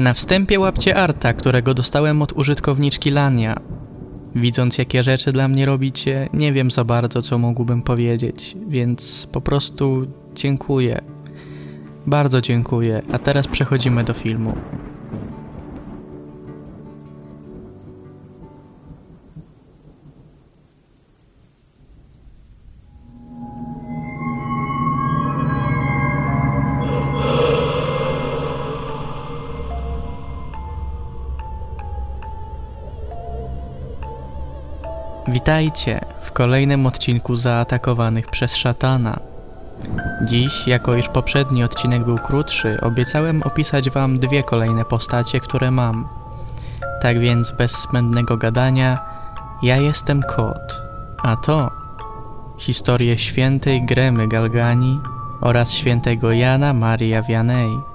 Na wstępie łapcie arta, którego dostałem od użytkowniczki Lania. Widząc jakie rzeczy dla mnie robicie, nie wiem za bardzo co mógłbym powiedzieć, więc po prostu dziękuję. Bardzo dziękuję, a teraz przechodzimy do filmu. Witajcie w kolejnym odcinku zaatakowanych przez szatana. Dziś, jako iż poprzedni odcinek był krótszy, obiecałem opisać Wam dwie kolejne postacie, które mam. Tak więc, bez zbędnego gadania, ja jestem kot, a to historie świętej Gremy Galgani oraz świętego Jana Maria Vianney.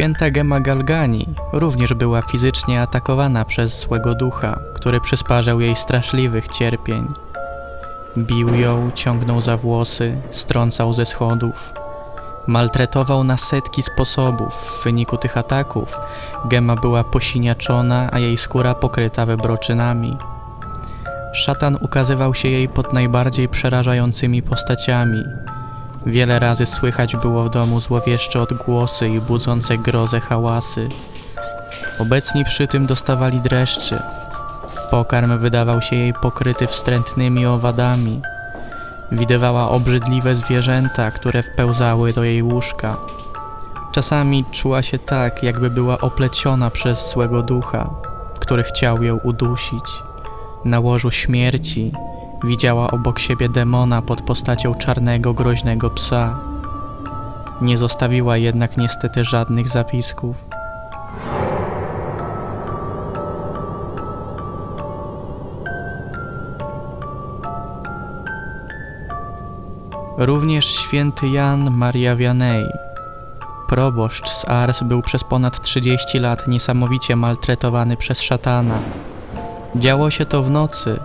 Święta Gema Galgani również była fizycznie atakowana przez złego ducha, który przysparzał jej straszliwych cierpień. Bił ją, ciągnął za włosy, strącał ze schodów. Maltretował na setki sposobów. W wyniku tych ataków Gema była posiniaczona, a jej skóra pokryta wybroczynami. Szatan ukazywał się jej pod najbardziej przerażającymi postaciami, Wiele razy słychać było w domu złowieszcze odgłosy i budzące grozę hałasy. Obecni przy tym dostawali dreszczy. Pokarm wydawał się jej pokryty wstrętnymi owadami. Widywała obrzydliwe zwierzęta, które wpełzały do jej łóżka. Czasami czuła się tak, jakby była opleciona przez złego ducha, który chciał ją udusić. Na łożu śmierci Widziała obok siebie demona pod postacią czarnego, groźnego psa. Nie zostawiła jednak niestety żadnych zapisków. Również święty Jan Maria Vianney. Proboszcz z Ars był przez ponad 30 lat niesamowicie maltretowany przez szatana. Działo się to w nocy,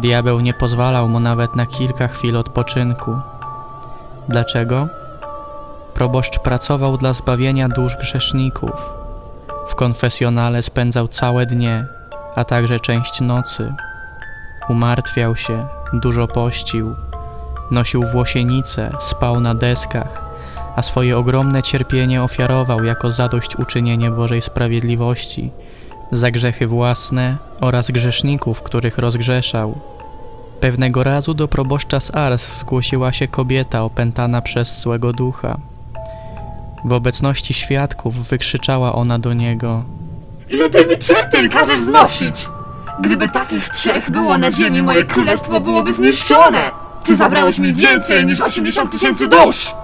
Diabeł nie pozwalał mu nawet na kilka chwil odpoczynku. Dlaczego? Proboszcz pracował dla zbawienia dusz grzeszników. W konfesjonale spędzał całe dnie, a także część nocy. Umartwiał się, dużo pościł, nosił włosienice, spał na deskach, a swoje ogromne cierpienie ofiarował jako zadośćuczynienie Bożej sprawiedliwości za grzechy własne oraz grzeszników, których rozgrzeszał. Pewnego razu do proboszcza z Ars zgłosiła się kobieta opętana przez złego ducha. W obecności świadków wykrzyczała ona do niego: Ile ty mi cierpień każesz znosić? Gdyby takich trzech było na ziemi, moje królestwo byłoby zniszczone! Ty zabrałeś mi więcej niż 80 tysięcy dusz!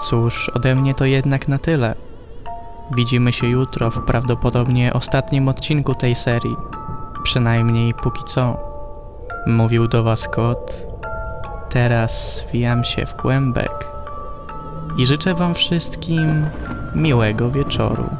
Cóż, ode mnie to jednak na tyle. Widzimy się jutro w prawdopodobnie ostatnim odcinku tej serii. Przynajmniej póki co. Mówił do was kot. Teraz zwijam się w kłębek. I życzę wam wszystkim miłego wieczoru.